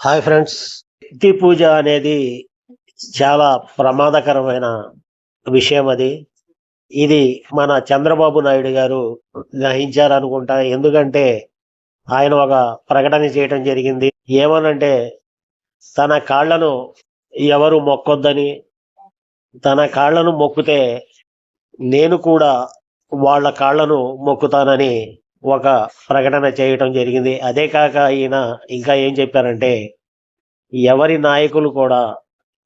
Hi friends శక్తి పూజ అనేది చాలా ప్రమాదకరమైన విషయం అది. ఇది మన చంద్రబాబు నాయుడు గారు గ్రహించారనుకుంటా. ఎందుకంటే ఆయన ఒక ప్రకటన చేయటం జరిగింది. ఏమనంటే తన కాళ్ళను ఎవరు మొక్కొద్దని తన కాళ్ళను మొక్కితే నేను కూడా వాళ్ళ కాళ్ళను మొక్కుతానని ఒక ప్రకటన చేయటం జరిగింది. అదే కాక ఈయన ఇంకా ఏం చెప్పారంటే ఎవరి నాయకులు కూడా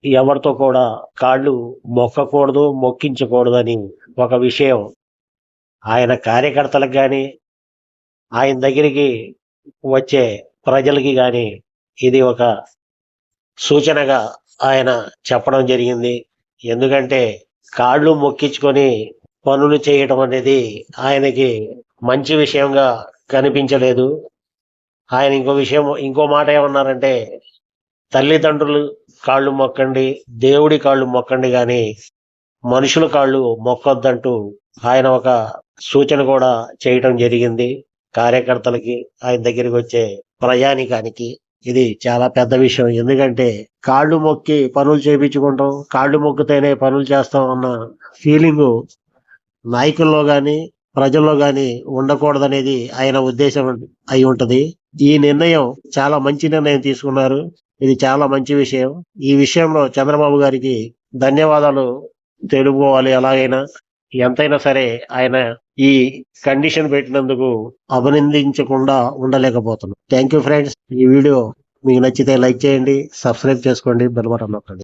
ఎవరితో కూడా కాళ్ళు మొక్కకూడదు మొక్కించకూడదు అని ఒక విషయం ఆయన కార్యకర్తలకు కానీ ఆయన దగ్గరికి వచ్చే ప్రజలకి కానీ ఇది ఒక సూచనగా ఆయన చెప్పడం జరిగింది. ఎందుకంటే కాళ్ళు మొక్కించుకొని పనులు చేయటం అనేది ఆయనకి మంచి విషయంగా కనిపించలేదు. ఆయన ఇంకో విషయం ఇంకో మాట ఏమన్నారంటే తల్లిదండ్రులు కాళ్ళు మొక్కండి దేవుడి కాళ్ళు మొక్కండి కానీ మనుషుల కాళ్ళు మొక్కొద్దంటూ ఆయన ఒక సూచన కూడా చేయటం జరిగింది. కార్యకర్తలకి ఆయన దగ్గరికి వచ్చే ప్రయాణికానికి. ఇది చాలా పెద్ద విషయం. ఎందుకంటే కాళ్ళు మొక్కి పనులు చేయించుకుంటాం కాళ్ళు మొక్కితేనే పనులు చేస్తాం అన్న ఫీలింగు నాయకుల్లో కానీ ప్రజల్లో గాని ఉండకూడదనేది ఆయన ఉద్దేశం అయి ఉంటది. ఈ నిర్ణయం చాలా మంచి నిర్ణయం తీసుకున్నారు. ఇది చాలా మంచి విషయం. ఈ విషయంలో చంద్రబాబు గారికి ధన్యవాదాలు తెలుపుకోవాలి ఎలాగైనా. ఎంతైనా సరే ఆయన ఈ కండిషన్ పెట్టినందుకు అభినందించకుండా ఉండలేకపోతున్నాం. Thank you friends. ఈ వీడియో మీకు నచ్చితే లైక్ చేయండి సబ్స్క్రైబ్ చేసుకోండి. బెల్బటన్ నొక్కండి.